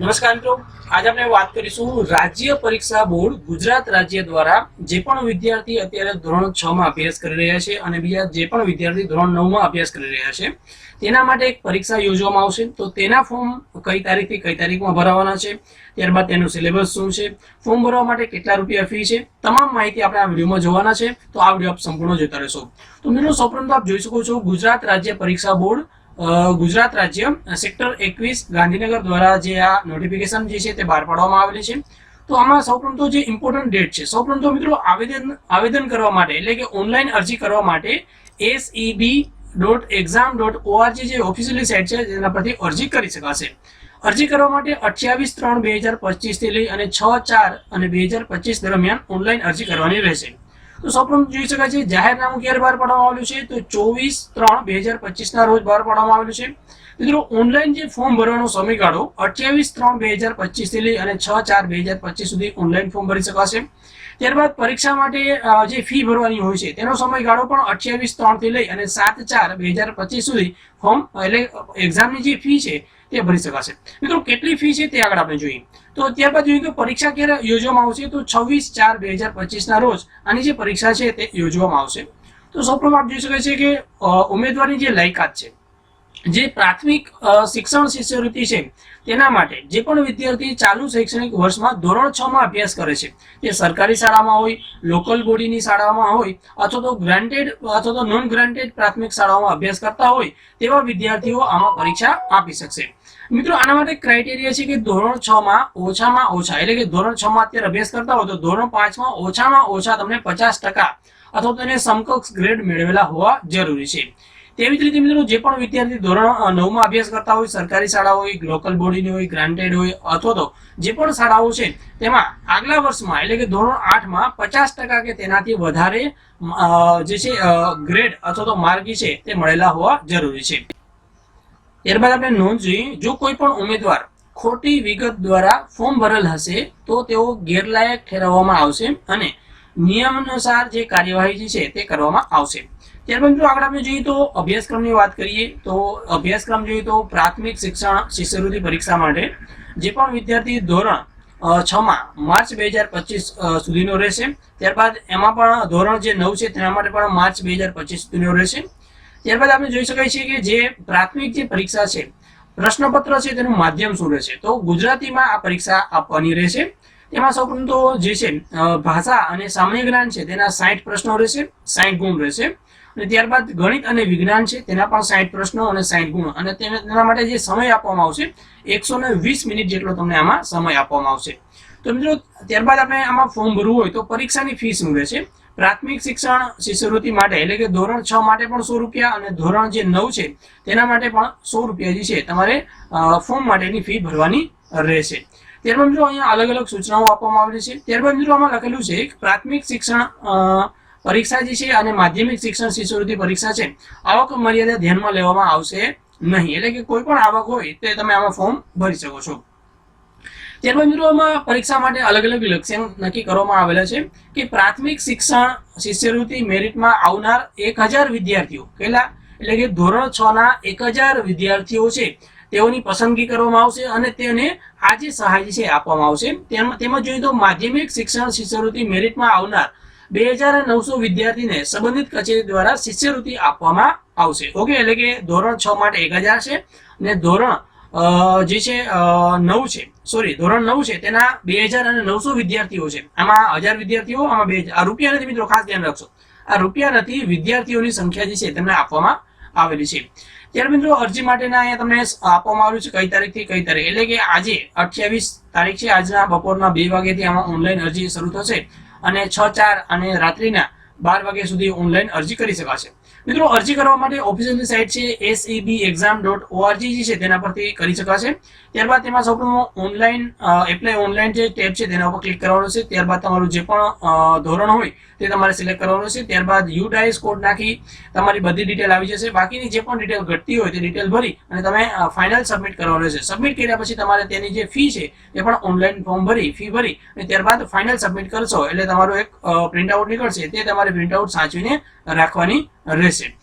નમસ્કાર મિત્રો. આજે આપણે વાત કરીશું રાજ્ય પરીક્ષા બોર્ડ ગુજરાત રાજ્ય દ્વારા જે પણ વિદ્યાર્થી અત્યારે ધોરણ છ માં અભ્યાસ કરી રહ્યા છે અને બીજા જે પણ વિદ્યાર્થી ધોરણ નવમાં અભ્યાસ કરી રહ્યા છે, તેના માટે એક પરીક્ષા યોજવામાં આવશે. તો તેના ફોર્મ કઈ તારીખથી કઈ તારીખમાં ભરાવાના છે, ત્યારબાદ તેનું સિલેબસ શું છે ફોર્મ ભરવા માટે કેટલા રૂપિયા ફી છે, તમામ માહિતી આપણે આ વિડીયોમાં જોવાના છે. તો આ વીડિયો આપ સંપૂર્ણ જોતા રહેશો. તો મિત્રો, સૌપ્રથમ આપ જોઈ શકો છો ગુજરાત રાજ્ય પરીક્ષા બોર્ડ ગુજરાત રાજ્ય સેક્ટર એકવીસ ગાંધીનગર દ્વારા જે આ નોટિફિકેશન જે છે તે બહાર પાડવામાં આવેલી છે. તો આમાં સૌપ્રથમ તો જે ઇમ્પોર્ટન્ટ ડેટ છે સૌપ્રથમ તો મિત્રો આવેદન આવેદન કરવા માટે, એટલે કે ઓનલાઈન અરજી કરવા માટે SEB dot exam dot O R G જે ઓફિશિયલી સાઇટ છે તેના પરથી અરજી કરી શકાશે. અરજી કરવા માટે અઠ્યાવીસ ત્રણ બે હજાર પચીસથી લઈ અને છ ચાર અને બે હજાર પચીસ દરમિયાન ઓનલાઈન અરજી કરવાની રહેશે. તો સૌપ્રથમ જોઈ શકાય છે, જાહેરનામું ક્યારે બહાર પાડવામાં આવેલું છે? તો ચોવીસ ત્રણ બે હજાર પચીસના રોજ બહાર પાડવામાં આવેલું છે. મિત્રો ઓનલાઈન જે ફોર્મ ભરવાનો સમયગાળો અઠ્યાવીસ ત્રણ બે હજાર પચીસથી લઈ અને છ ચાર બે હજાર પચીસ સુધી ઓનલાઈન ફોર્મ ભરી શકાશે. ત્યારબાદ પરીક્ષા માટે જે ફી ભરવાની હોય છે, તેનો સમયગાળો પણ અઠ્યાવીસ ત્રણથી લઈ અને સાત ચાર બે હજાર પચીસ સુધી ફોર્મ એટલે એક્ઝામની જે ફી છે તે ભરી શકાશે. મિત્રો, કેટલી ફી છે તે આગળ આપણે જોઈએ. તો ત્યારબાદ જોઈએ કે પરીક્ષા ક્યારે યોજવામાં આવશે? તો છવ્વીસ ચાર બે હજાર પચીસના રોજ આની જે પરીક્ષા છે તે યોજવામાં આવશે. તો સૌપ્રથમ આપ જોઈ શકાય છે કે ઉમેદવારની જે લાયકાત છે, જે પ્રાથમિક શિક્ષણ શિષ્યવૃત્તિ છે, તેના માટે જે પણ વિદ્યાર્થી ચાલુ શૈક્ષણિક વર્ષમાં ધોરણ છ માં અભ્યાસ કરે છે, તે સરકારી શાળામાં હોય, લોકલ બોડીની શાળામાં હોય, અથવા તો ગ્રાન્ટેડ અથવા તો નોન ગ્રાન્ટેડ પ્રાથમિક શાળાઓમાં અભ્યાસ કરતા હોય, તેવા વિદ્યાર્થીઓ આમાં પરીક્ષા આપી શકશે. મિત્રો, આના માટે ક્રાઇટેરિયા છે કે ધોરણ છ માં ઓછામાં ઓછા, એટલે કે ધોરણ છ માં અત્યારે અભ્યાસ કરતા હોય તો ધોરણ પાંચમાં ઓછામાં ઓછા તમને પચાસ ટકા અથવા તો સમકક્ષ ગ્રેડ મેળવેલા હોવા જરૂરી છે. તેવી જ રીતે મિત્રો, જે પણ વિદ્યાર્થી ધોરણ નવમાં અભ્યાસ કરતા હોય, સરકારી શાળા હોય લોકલ બોડીની હોય ગ્રાન્ટેડ હોય, અથવા તો જે પણ શાળાઓ છે, તેમાં આગલા વર્ષમાં, એટલે કે ધોરણ આઠમાં પચાસ ટકા કે તેનાથી વધારે જે છે ગ્રેડ અથવા તો માર્ગી છે, તે મળેલા હોવા જરૂરી છે. ત્યારબાદ આપણે નોંધ જોઈએ જો કોઈ પણ ઉમેદવાર ખોટી વિગત દ્વારા ફોર્મ ભરેલ હશે, તો તેઓ ગેરલાયક ઠેરવવામાં આવશે અને નિયમ અનુસાર જે કાર્યવાહી જે છે તે કરવામાં આવશે. ત્યારબાદ મિત્રો આગળ આપણે જોઈએ તો અભ્યાસક્રમની વાત કરીએ, તો અભ્યાસક્રમ જોઈએ તો પ્રાથમિક શિક્ષણ શિષ્યવૃત્તિ પરીક્ષા માટે જે પણ વિદ્યાર્થી ધોરણ છ માં માર્ચ બે હજાર પચીસ સુધીનો રહેશે. ત્યારબાદ એમાં પણ ધોરણ જે નવ છે તેના માટે પણ માર્ચ બે હજાર પચીસ સુધીનો રહેશે. ત્યારબાદ આપણે જોઈ શકાય છે કે જે પ્રાથમિક જે પરીક્ષા છે, પ્રશ્નપત્ર છે તેનું માધ્યમ શું રહેશે? તો ગુજરાતીમાં આ પરીક્ષા આપવાની રહેશે. તેમાં સૌપ્રથમ તો જે છે ભાષા અને સામાન્ય જ્ઞાન છે તેના સાઠ પ્રશ્નો રહેશે સાઠ ગુણ રહેશે. અને ત્યારબાદ ગણિત અને વિજ્ઞાન છે તેના પણ સાઠ પ્રશ્નો અને સાઠ ગુણ. અને તેના માટે જે સમય આપવામાં આવશે, એકસો વીસ મિનિટ જેટલો તમને આમાં સમય આપવામાં આવશે. તો મિત્રો, ત્યારબાદ આપણે આમાં ફોર્મ ભરવું હોય તો પરીક્ષાની ફીસ મળે છે. પ્રાથમિક શિક્ષણ શિષ્યવૃત્તિ માટે, એટલે કે ધોરણ છ માટે પણ સો રૂપિયા અને ધોરણ જે નવ છે, તેના માટે પણ સો રૂપિયા જે છે, તમારે ફોર્મ માટેની ફી ભરવાની રહેશે. ત્યારબાદ મિત્રો, અહીંયા અલગ અલગ સૂચનાઓ આપવામાં આવેલી છે. ત્યારબાદ મિત્રો, આમાં લખેલું છે કે પ્રાથમિક શિક્ષણ પરીક્ષા જે છે અને માધ્યમિક શિક્ષણ શિષ્યવૃત્તિ પરીક્ષા છે, આવક મર્યાદા ધ્યાનમાં લેવામાં આવશે નહીં. એટલે કે કોઈ પણ આવક હોય, તે તમે આમાં ફોર્મ ભરી શકો છો. ત્યારબાદ મિત્રો પરીક્ષા માટે અલગ અલગ લક્ષ્યાંક નક્કી કરવામાં આવેલા છે કે પ્રાથમિક શિક્ષણ શિષ્યવૃત્તિ મેરિટમાં આવનાર એક હજાર વિદ્યાર્થીઓ, કેટલા? એટલે કે ધોરણ છ ના એક હજાર વિદ્યાર્થીઓ છે, તેઓની પસંદગી કરવામાં આવશે અને તેને આ જે સહાય છે આપવામાં આવશે. તેમ- જોઈએ તો માધ્યમિક શિક્ષણ શિષ્યવૃત્તિ મેરિટમાં આવનાર બે હજાર નવસો વિદ્યાર્થીને સંબંધિત કચેરી દ્વારા શિષ્યવૃત્તિ આપવામાં આવશે. ઓકે, એટલે કે ધોરણ છ માટે એક હજાર છે અને ધોરણ જે છે નવ છે. સોરી ધોરણ નવ છે. તેના બે હજાર અને નવસો વિદ્યાર્થીઓ છે. આમાં હજાર વિદ્યાર્થીઓ, આમાં બે આ રૂપિયા નથી મિત્રો, ખાસ ધ્યાન રાખશો આ રૂપિયા નથી, વિદ્યાર્થીઓની સંખ્યા જે છે, તેમને આપવામાં આવેલી છે. ત્યારે મિત્રો, અરજી માટેના અહીંયા તમને આપવામાં આવ્યું છે, કઈ તારીખથી કઈ તારીખ. એટલે કે આજે, અઠ્યાવીસ તારીખ છે, આજના બપોરના બે વાગ્યાથી આમાં ઓનલાઈન અરજી શરૂ થશે. અને છ ચાર અને રાત્રિના બાર વાગ્યા સુધી ઓનલાઈન અરજી કરી શકાશે. મિત્રો, અરજી કરવા માટે ઓફિશિયલની સાઇટ છે SEB exam dot O R G જે છે, તેના પરથી કરી શકાશે. ત્યારબાદ તેમાં સૌપ્રથમ ઓનલાઈન એપ્લાય ઓનલાઈન જે ટેબ છે, તેના ઉપર ક્લિક કરવાનું છે. ત્યારબાદ તમારું જે પણ ધોરણ હોય, તે તમારે સિલેક્ટ કરવાનું છે. ત્યારબાદ યુ ડાયસ કોડ નાખી, તમારી બધી ડિટેલ આવી જશે. બાકીની જે પણ ડિટેલ ઘટતી હોય, તે ડિટેલ ભરી અને તમે ફાઇનલ સબમિટ કરવાનું છે સબમિટ કર્યા પછી તમારે તેની જે ફી છે, તે પણ ઓનલાઈન ફોર્મ ભરી ફી ભરી અને ત્યારબાદ ફાઇનલ સબમિટ કરશો એટલે તમારું એક પ્રિન્ટ આઉટ નીકળશે. તે તમારે પ્રિન્ટ આઉટ સાચવીને રાખવાની રહેશે.